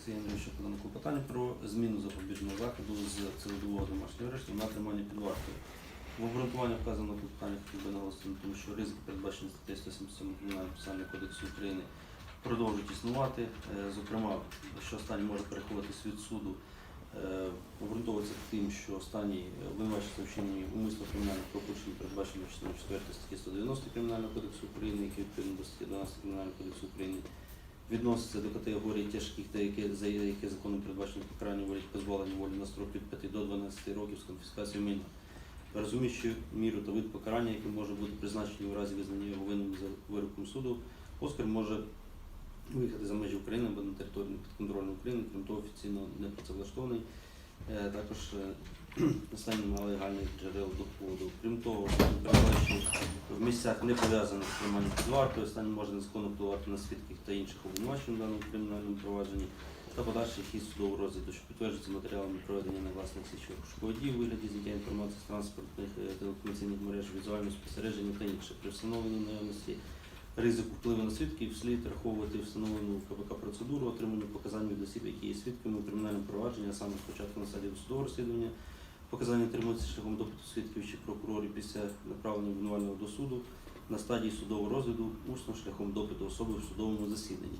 Олексія Андрійовича подано клопотання про зміну запобіжного заходу з цивільного домашнього арешту на тримання під вартою. В обґрунтуванні вказано клопотання хотів би наголосити на тому, що ризики, передбачені статтею 177 Кримінального процесуального кодексу України, продовжують існувати. Е, Зокрема, що останній може переховуватись від суду, е, обґрунтовується тим, що останній е, обвинувачується в вчиненні умисно кримінальних правопорушень, передбачено частиною 4 статті 190 Кримінального кодексу України, який відповідно до статті 12 Кримінального кодексу України відноситься до категорії тяжких та які, за які законом передбачено покарання волі позбавлення волі на строк від 5 до 12 років з конфіскацією майна. Розуміючи міру та вид покарання, який може бути призначений у разі визнання його винним за вироком суду, Оскар може виїхати за межі України або на територію підконтрольної України, крім того, офіційно не працевлаштований. Е, Також е, останній має джерел доходу. Крім того, місцях не пов'язаних з триманням під вартою, останній може незаконно впливати на свідків та інших обвинувачень в даному кримінальному провадженні та подальший хід судового розгляду, що підтверджується матеріалами проведення негласних слідчих розшукових дій у вигляді зняття інформації з транспортних е, телекомунікаційних мереж, візуального спостереження та інше. При встановленні наявності ризику впливу на свідків слід враховувати встановлену КПК процедуру отримання показань від осіб, які є свідками у кримінальному провадженні, а саме спочатку на стадії досудового розслідування, показання тримуються шляхом допиту свідків чи прокурорів після направлення обвинувального до суду, на стадії судового розгляду усно шляхом допиту особи в судовому засіданні.